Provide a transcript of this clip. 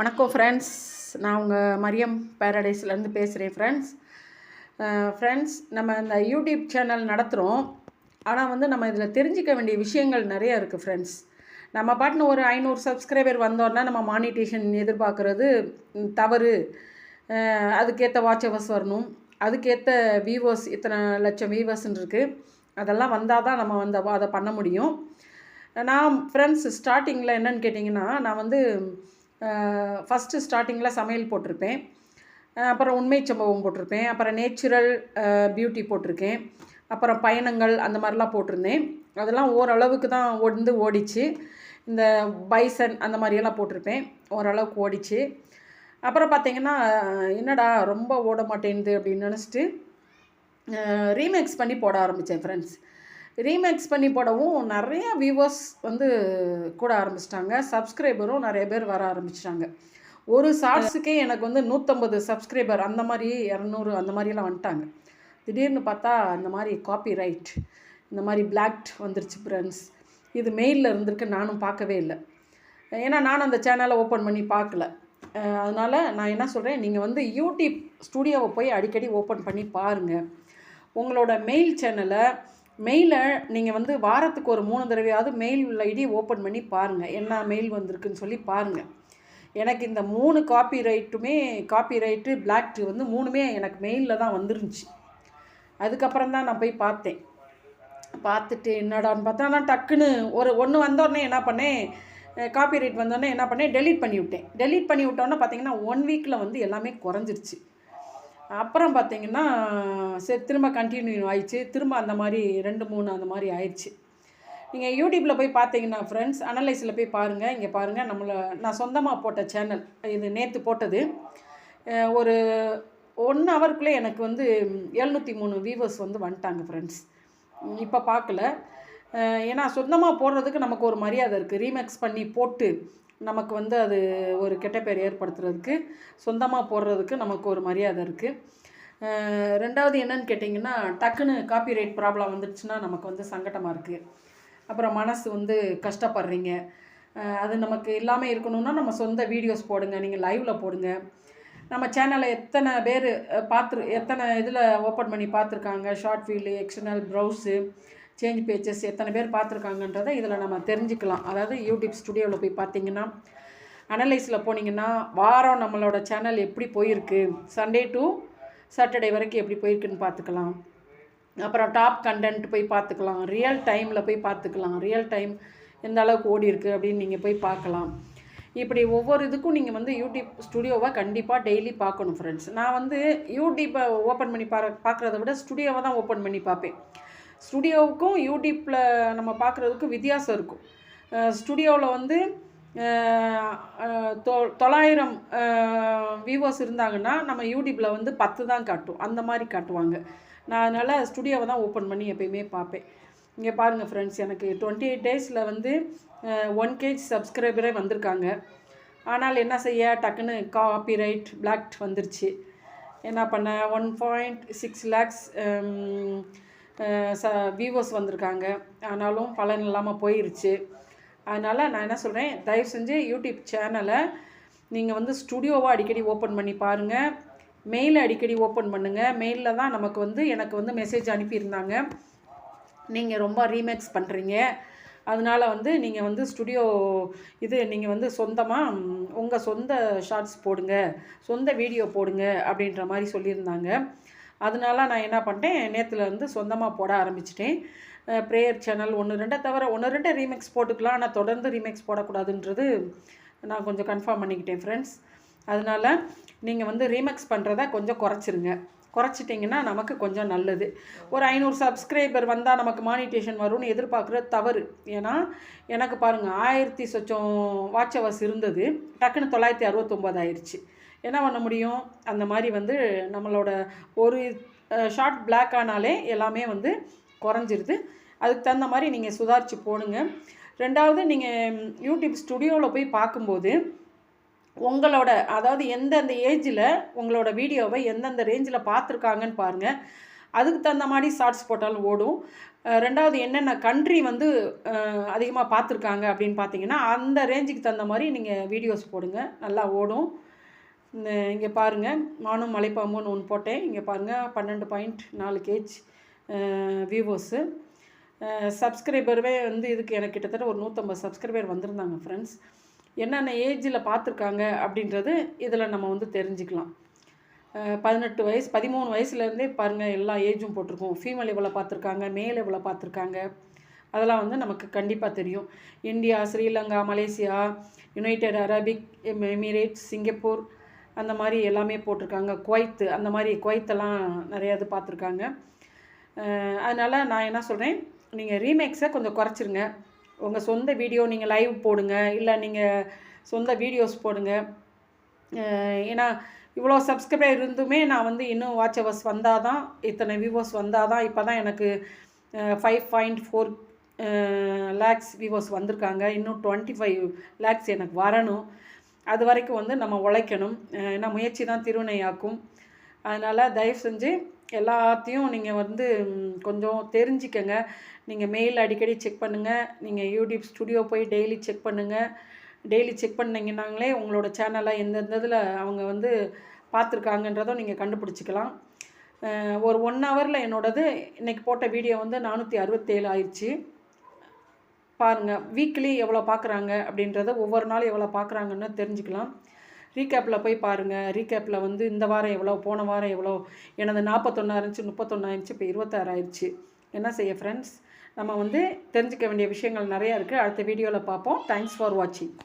வணக்கம் ஃப்ரெண்ட்ஸ் நான் உங்கள் மரியம் பேரடைஸ்லேருந்து பேசுகிறேன் ஃப்ரெண்ட்ஸ் ஃப்ரெண்ட்ஸ் நம்ம இந்த யூடியூப் சேனல் நடத்துகிறோம் ஆனால் வந்து நம்ம இதில் தெரிஞ்சிக்க வேண்டிய விஷயங்கள் நிறைய இருக்குது ஃப்ரெண்ட்ஸ் நம்ம பாட்டுன்னு ஒரு ஐநூறு சப்ஸ்கிரைபர் வந்தோன்னா நம்ம மானிட்டேஷன் எதிர்பார்க்குறது தவறு. அதுக்கேற்ற வாட்ச்சவர்ஸ் வரணும். அதுக்கேற்ற வியூவர்ஸ் இத்தனை லட்சம் வியூவர்ஸ்ன்னு இருக்குது அதெல்லாம் வந்தால் தான் நம்ம வந்து அதை பண்ண முடியும். நான் ஃப்ரெண்ட்ஸ் ஸ்டார்டிங்கில் என்னன்னு கேட்டிங்கன்னா நான் வந்து ஃபஸ்ட்டு ஸ்டார்டிங்கில் சமையல் போட்டிருப்பேன். அப்புறம் உண்மை சம்பவம் போட்டிருப்பேன். அப்புறம் நேச்சுரல் பியூட்டி போட்டிருக்கேன். அப்புறம் பயணங்கள் அந்த மாதிரிலாம் போட்டிருந்தேன். அதெல்லாம் ஓரளவுக்கு தான் ஒடிந்து ஓடிச்சு. இந்த பைசன் அந்த மாதிரியெல்லாம் போட்டிருப்பேன். ஓரளவுக்கு ஓடிச்சு. அப்புறம் பார்த்தீங்கன்னா என்னடா ரொம்ப ஓட மாட்டேங்குது அப்படின்னு நினச்சிட்டு ரீமேக்ஸ் பண்ணி போட ஆரம்பித்தேன் ஃப்ரெண்ட்ஸ் ரீமேக்ஸ் பண்ணி போடவும் நிறைய வியூவர்ஸ் வந்து கூட ஆரம்பிச்சிட்டாங்க. சப்ஸ்கிரைபரும் நிறைய பேர் வர ஆரம்பிச்சிட்டாங்க. ஒரு ஷார்ட்ஸுக்கே எனக்கு வந்து நூற்றம்பது சப்ஸ்கிரைபர் அந்த மாதிரி இரநூறு அந்த மாதிரியெல்லாம் வந்துட்டாங்க. திடீர்னு பார்த்தா இந்த மாதிரி காப்பி ரைட் இந்த மாதிரி பிளாக்ட் வந்துருச்சு ஃப்ரெண்ட்ஸ் இது மெயிலில் இருந்திருக்கு நானும் பார்க்கவே இல்லை. ஏன்னா நானும் அந்த சேனலை ஓப்பன் பண்ணி பார்க்கல. அதனால் நான் என்ன சொல்கிறேன் நீங்கள் வந்து யூடியூப் ஸ்டுடியோவை போய் அடிக்கடி ஓப்பன் பண்ணி பாருங்கள் உங்களோட மெயில் சேனலை மெயிலை நீங்கள் வந்து வாரத்துக்கு ஒரு மூணு தடவையாவது மெயில் ஐடி ஓப்பன் பண்ணி பாருங்கள் என்ன மெயில் வந்திருக்குன்னு சொல்லி பாருங்கள் எனக்கு இந்த மூணு காப்பி ரைட்டுமே காப்பி ரைட்டு பிளாக் வந்து மூணுமே எனக்கு மெயிலில் தான் வந்துருந்துச்சு. அதுக்கப்புறம் தான் நான் போய் பார்த்தேன். பார்த்துட்டு என்னடான்னு பார்த்தா நான் டக்குன்னு ஒரு ஒன்று வந்தோடனே என்ன பண்ணேன்? காப்பி ரைட் வந்தோடனே என்ன பண்ணேன்? டெலீட் பண்ணி விட்டேன். டெலீட் பண்ணி விட்டோன்னே பார்த்தீங்கன்னா ஒன் வீக்கில் வந்து எல்லாமே குறைஞ்சிருச்சு. அப்புறம் பார்த்திங்கன்னா சரி திரும்ப கண்டினியூ ஆயிடுச்சு. திரும்ப அந்த மாதிரி ரெண்டு மூணு அந்த மாதிரி ஆயிடுச்சு. நீங்கள் யூடியூப்பில் போய் பார்த்தீங்கன்னா ஃப்ரெண்ட்ஸ் அனலைஸில் போய் பாருங்கள் இங்கே பாருங்கள் நம்மளை நான் சொந்தமாக போட்ட சேனல் இது நேற்று போட்டது. ஒரு ஒன் ஹவருக்குள்ளே எனக்கு வந்து எழுநூற்றி மூணு வியூவர்ஸ் வந்து வந்துட்டாங்க ஃப்ரெண்ட்ஸ் இப்போ பார்க்கல. ஏன்னா சொந்தமாக போடுறதுக்கு நமக்கு ஒரு மரியாதை இருக்குது ரீமேக்ஸ் பண்ணி போட்டு நமக்கு வந்து அது ஒரு கெட்ட பேர் ஏற்படுத்துறதுக்கு சொந்தமாக போடுறதுக்கு நமக்கு ஒரு மரியாதை இருக்குது ரெண்டாவது என்னன்னு கேட்டிங்கன்னா டக்குன்னு காப்பிரைட் ப்ராப்ளம் வந்துடுச்சுன்னா நமக்கு வந்து சங்கடமாக இருக்குது அப்புறம் மனசு வந்து கஷ்டப்படுறீங்க. அது நமக்கு இல்லாமல் இருக்கணும்னா நம்ம சொந்த வீடியோஸ் போடுங்க நீங்கள் லைவில் போடுங்க. நம்ம சேனலை எத்தனை பேர் பார்த்து எத்தனை இதில் ஓப்பன் பண்ணி பார்த்துருக்காங்க short field external browse change pages எத்தனை பேர் பார்த்துருக்காங்கன்றதை இதில் நம்ம தெரிஞ்சுக்கலாம். அதாவது யூடியூப் ஸ்டுடியோவில் போய் பார்த்தீங்கன்னா அனலைஸில் போனீங்கன்னா வாரம் நம்மளோட சேனல் எப்படி போயிருக்கு சண்டே டு சாட்டர்டே வரைக்கும் எப்படி போயிருக்குன்னு பார்த்துக்கலாம். அப்புறம் டாப் கண்டென்ட் போய் பார்த்துக்கலாம். ரியல் டைமில் போய் பார்த்துக்கலாம். ரியல் டைம் எந்த அளவுக்கு ஓடி இருக்குது அப்படின்னு நீங்கள் போய் பார்க்கலாம். இப்படி ஒவ்வொரு இதுக்கும் நீங்கள் வந்து யூடியூப் ஸ்டுடியோவை கண்டிப்பாக டெய்லி பார்க்கணும் ஃப்ரெண்ட்ஸ் நான் வந்து யூடியூப்பை ஓப்பன் பண்ணி பா பார்க்குறத விட ஸ்டுடியோவை தான் ஓப்பன் பண்ணி பார்ப்பேன். ஸ்டுடியோவுக்கும் யூடியூப்பில் நம்ம பார்க்குறதுக்கும் வித்தியாசம் இருக்கும். ஸ்டுடியோவில் வந்து தொ தொள்ளாயிரம் வியூவர்ஸ் இருந்தாங்கன்னா நம்ம யூடியூப்பில் வந்து பத்து தான் காட்டும். அந்த மாதிரி காட்டுவாங்க. நான் அதனால் ஸ்டுடியோவை தான் ஓப்பன் பண்ணி எப்பயுமே பார்ப்பேன். இங்கே பாருங்கள் ஃப்ரெண்ட்ஸ் எனக்கு டுவெண்ட்டி எயிட் டேஸில் வந்து ஒன் கேஜ் சப்ஸ்கிரைபரே வந்திருக்காங்க. ஆனால் என்ன செய்ய? டக்குன்னு காப்பிரைட் பிளாக் வந்துருச்சு. என்ன பண்ண? ஒன் பாயிண்ட் சிக்ஸ் லேக்ஸ் ச வியூவர்ஸ் வந்திருக்காங்க. ஆனாலும் பலன் இல்லாமல் போயிருச்சு. அதனால் நான் என்ன சொல்கிறேன் தயவு செஞ்சு யூடியூப் சேனலை நீங்கள் வந்து ஸ்டுடியோவாக அடிக்கடி ஓப்பன் பண்ணி பாருங்கள் மெயிலை அடிக்கடி ஓப்பன் பண்ணுங்கள் மெயிலில் தான் நமக்கு வந்து எனக்கு வந்து மெசேஜ் அனுப்பியிருந்தாங்க. நீங்கள் ரொம்ப ரீமேக்ஸ் பண்ணுறீங்க அதனால வந்து நீங்கள் வந்து ஸ்டுடியோ இது நீங்கள் வந்து சொந்தமாக உங்கள் சொந்த ஷார்ட்ஸ் போடுங்க. சொந்த வீடியோ போடுங்க அப்படின்ற மாதிரி சொல்லியிருந்தாங்க. அதனால நான் என்ன பண்ணிட்டேன் நேற்றுலருந்து சொந்தமாக போட ஆரம்பிச்சிட்டேன். ப்ரேயர் சேனல் ஒன்று ரெண்டை தவிர ஒன்று ரெண்டை ரீமேக்ஸ் போட்டுக்கலாம். ஆனால் தொடர்ந்து ரீமேக்ஸ் போடக்கூடாதுன்றது நான் கொஞ்சம் கன்ஃபார்ம் பண்ணிக்கிட்டேன் ஃப்ரெண்ட்ஸ் அதனால் நீங்கள் வந்து ரீமேக்ஸ் பண்ணுறத கொஞ்சம் குறைச்சிருங்க. குறைச்சிட்டிங்கன்னா நமக்கு கொஞ்சம் நல்லது. ஒரு ஐநூறு சப்ஸ்கிரைபர் வந்தால் நமக்கு மானிட்டேஷன் வரும்னு எதிர்பார்க்குறது தவறு. ஏன்னா எனக்கு பாருங்கள் ஆயிரத்தி சொச்சம் வாட்ச் ஹவர்ஸ் இருந்தது. டக்குன்னு தொள்ளாயிரத்தி அறுபத்தொம்போது ஆயிடுச்சு என்ன பண்ண முடியும்? அந்த மாதிரி வந்து நம்மளோட ஒரு ஷார்ட் பிளாக் ஆனாலே எல்லாமே வந்து குறைஞ்சிருது. அதுக்கு தகுந்த மாதிரி நீங்கள் சுதாரித்து போடுங்க ரெண்டாவது நீங்கள் யூடியூப் ஸ்டுடியோவில் போய் பார்க்கும்போது உங்களோட அதாவது எந்தெந்த ஏஜில் உங்களோட வீடியோவை எந்தெந்த ரேஞ்சில் பார்த்துருக்காங்கன்னு பாருங்கள் அதுக்கு தகுந்த மாதிரி ஷார்ட்ஸ் போட்டாலும் ஓடும். ரெண்டாவது என்னென்ன கண்ட்ரி வந்து அதிகமாக பார்த்துருக்காங்க அப்படின்னு பார்த்தீங்கன்னா அந்த ரேஞ்சுக்கு தகுந்த மாதிரி நீங்கள் வீடியோஸ் போடுங்க. நல்லா ஓடும். இங்கே பாருங்கள் மானும் மலைப்பாம்புன்னு ஒன்று போட்டேன். இங்கே பாருங்கள் பன்னெண்டு பாயிண்ட் நாலு கேஜ் வியூவர்ஸு சப்ஸ்கிரைபர்வே வந்து இதுக்கு எனக்கு கிட்டத்தட்ட ஒரு நூற்றம்பது சப்ஸ்கிரைபர் வந்திருந்தாங்க ஃப்ரெண்ட்ஸ் என்னென்ன ஏஜில் பார்த்துருக்காங்க அப்படின்றது இதில் நம்ம வந்து தெரிஞ்சுக்கலாம். பதினெட்டு வயசு பதிமூணு வயசுலேருந்தே பாருங்கள் எல்லா ஏஜும் போட்டிருக்கோம். ஃபீமேல் எவ்வளோ பார்த்துருக்காங்க மேல் எவ்வளோ பார்த்துருக்காங்க அதெல்லாம் வந்து நமக்கு கண்டிப்பாக தெரியும். India Sri Lanka Malaysia United Arabic Emirates Singapore அந்த மாதிரி எல்லாமே போட்டிருக்காங்க. குவைத்து அந்த மாதிரி குவைத்தெல்லாம் நிறையா இது பார்த்துருக்காங்க. அதனால் நான் என்ன சொல்கிறேன் நீங்கள் ரீமேக்ஸை கொஞ்சம் குறைச்சிருங்க. உங்கள் சொந்த வீடியோ நீங்கள் லைவ் போடுங்க. இல்லை நீங்கள் சொந்த வீடியோஸ் போடுங்க. ஏன்னா இவ்வளோ சப்ஸ்கிரைபர் இருந்துமே நான் வந்து இன்னும் வாட்ச் அவர்ஸ் வந்தால் தான் இத்தனை வியூவர்ஸ் வந்தால் தான் இப்போ தான் எனக்கு five point four lakhs viewers வந்திருக்காங்க. இன்னும் டுவெண்ட்டி ஃபைவ் லேக்ஸ் எனக்கு வரணும். அது வரைக்கும் வந்து நம்ம உழைக்கணும். ஏன்னா முயற்சி தான் திருவினையாக்கும். அதனால் தயவு செஞ்சு எல்லாத்தையும் நீங்கள் வந்து கொஞ்சம் தெரிஞ்சுக்கங்க. நீங்கள் மெயில் அடிக்கடி செக் பண்ணுங்கள் நீங்கள் யூடியூப் ஸ்டுடியோ போய் டெய்லி செக் பண்ணுங்கள் டெய்லி செக் பண்ணிங்கன்னாங்களே உங்களோட சேனலை எந்தெந்த இதில் அவங்க வந்து பார்த்துருக்காங்கன்றதும் நீங்கள் கண்டுபிடிச்சிக்கலாம். ஒரு ஒன் ஹவரில் என்னோடது இன்றைக்கி போட்ட வீடியோ வந்து நானூற்றி அறுபத்தேழு ஆயிடுச்சு. பாருங்கள் வீக்லி எவ்வளோ பார்க்குறாங்க அப்படின்றத ஒவ்வொரு நாளும் எவ்வளோ பார்க்குறாங்கன்னு தெரிஞ்சுக்கலாம். ரீகேப்பில் போய் பாருங்கள் ரீகேப்பில் வந்து இந்த வாரம் எவ்வளோ போன வாரம் எவ்வளோ எனது நாற்பத்தொன்னா இருந்துச்சு முப்பத்தொன்னா இருந்துச்சு இப்போ இருபத்தாறாயிருச்சு என்ன செய்ய ஃப்ரெண்ட்ஸ் நம்ம வந்து தெரிஞ்சுக்க வேண்டிய விஷயங்கள் நிறையா இருக்குது அடுத்த வீடியோவில் பார்ப்போம். தேங்க்ஸ் ஃபார் வாட்சிங்